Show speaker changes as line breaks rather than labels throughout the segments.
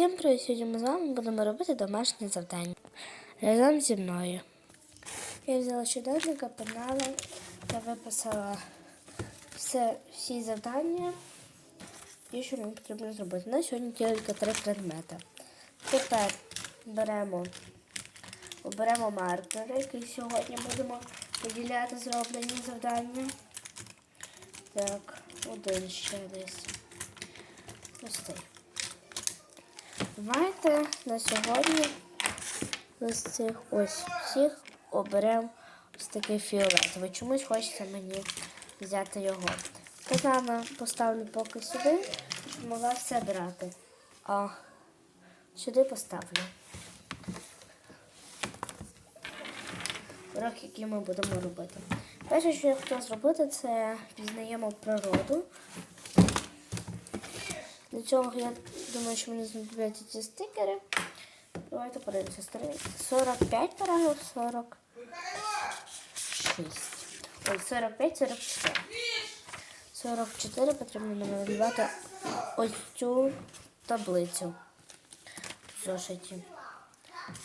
Всім привіт! Сьогодні ми з вами будемо робити домашнє завдання разом зі мною. Я взяла щоденника, пенала та виписала все, всі завдання і що нам потрібно зробити. На сьогодні тільки три предмети. Тепер беремо, оберемо маркери, які сьогодні будемо поділяти зроблені завдання. Так, один ще десь. Ось цей. Давайте на сьогодні з цих ось всіх оберемо ось такий фіолетовий. Чомусь хочеться мені взяти його. Казана поставлю поки сюди, щоб могла все брати. А сюди поставлю. Урок, який ми будемо робити. Перше, що я хотіла зробити, це пізнаємо природу. Для цього я думаю, що мені знадобляться ці стикери. Давайте подивимося. 45 параграф, 46. Ой, 45, 44. 44 потрібно намалювати ось цю таблицю в зошиті.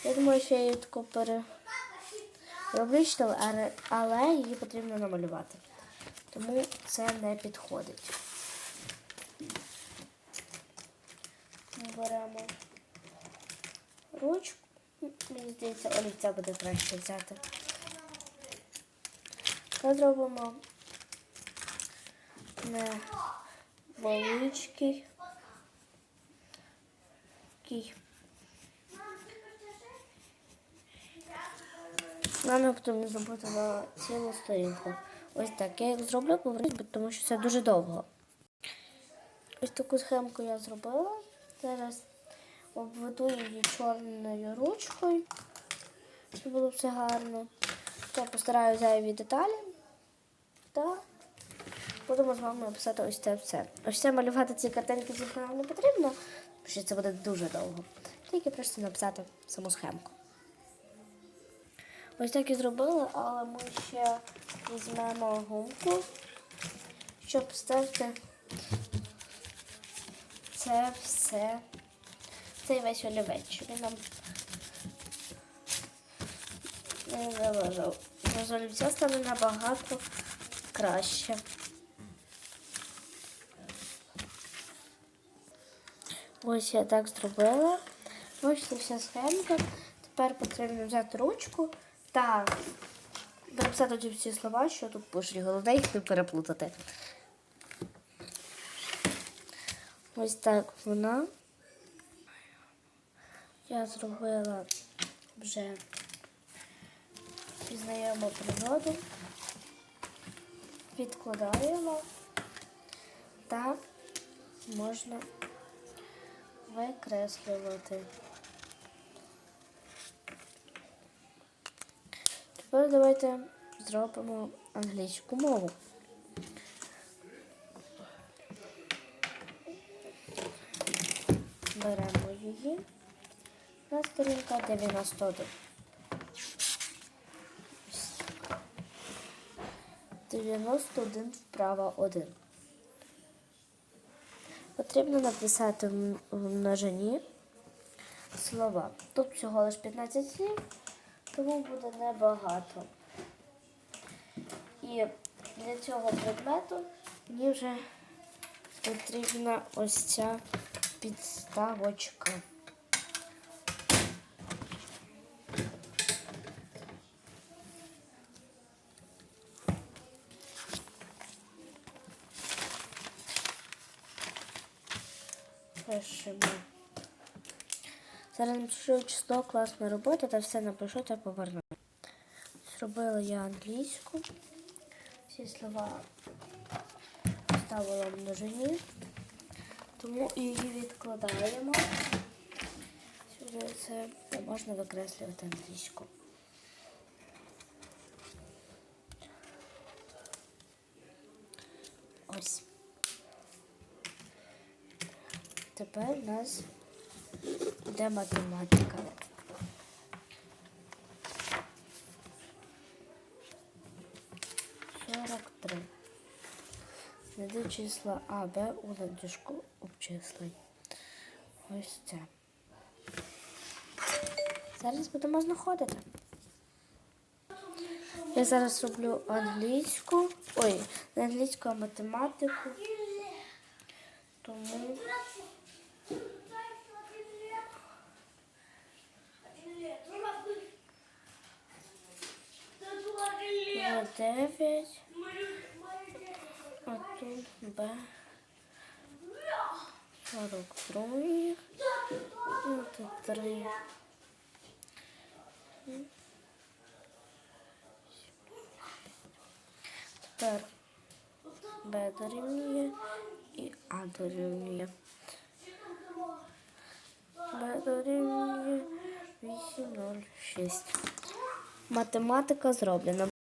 Я думаю, що я її таку перероблю, але, її потрібно намалювати. Тому це не підходить. Беремо ручку. Мені здається, олівця буде краще взяти. Та зробимо невеличкий. Такий. Не потрібно зробити на цілу сторінку. Ось так. Я їх зроблю, повернусь, тому що це дуже довго. Ось таку схемку я зробила. Зараз обведу її чорною ручкою, щоб було все гарно. Я постараю зайві деталі. Та будемо з вами описати ось це все. Ось це малювати ці картинки з не потрібно, тому що це буде дуже довго. Тільки просто написати саму схемку. Ось так і зробили, але ми ще візьмемо гумку, щоб вставити це все, цей весь олівець, він нам не заважав. З олівця стане набагато краще. Ось я так зробила. Це вся схемка. Тепер потрібно взяти ручку та написати всі слова, що тут пишуть. Головне їх не переплутати. Ось так вона. Я зробила вже пізнаємо природу, відкладаємо та можна викреслювати. Тепер давайте зробимо англійську мову. Беремо її на сторінка 91. 91 вправа 1. Потрібно написати в множині слова. Тут всього лише 15 слів, тому буде небагато. І для цього предмету мені вже потрібна ось ця підставочка. Пишемо. Зараз напишу число, класна робота та все напишу та поверну. Зробила я англійську. Всі слова ставила в множині. Тому її відкладаємо. Сюди це можна викреслювати англійську. Ось. Тепер у нас йде математика. Сорок три. Знайди числа А, Б у ланцюжку обчислень. Ось це. Зараз будемо знаходити. Я зараз роблю англійську. Ой, не англійську, а математику. Тому 9, а тут Б 42, і тут 3. Тепер Б дорівнює і А дорівнює. Б дорівнює 806. Математика зроблена.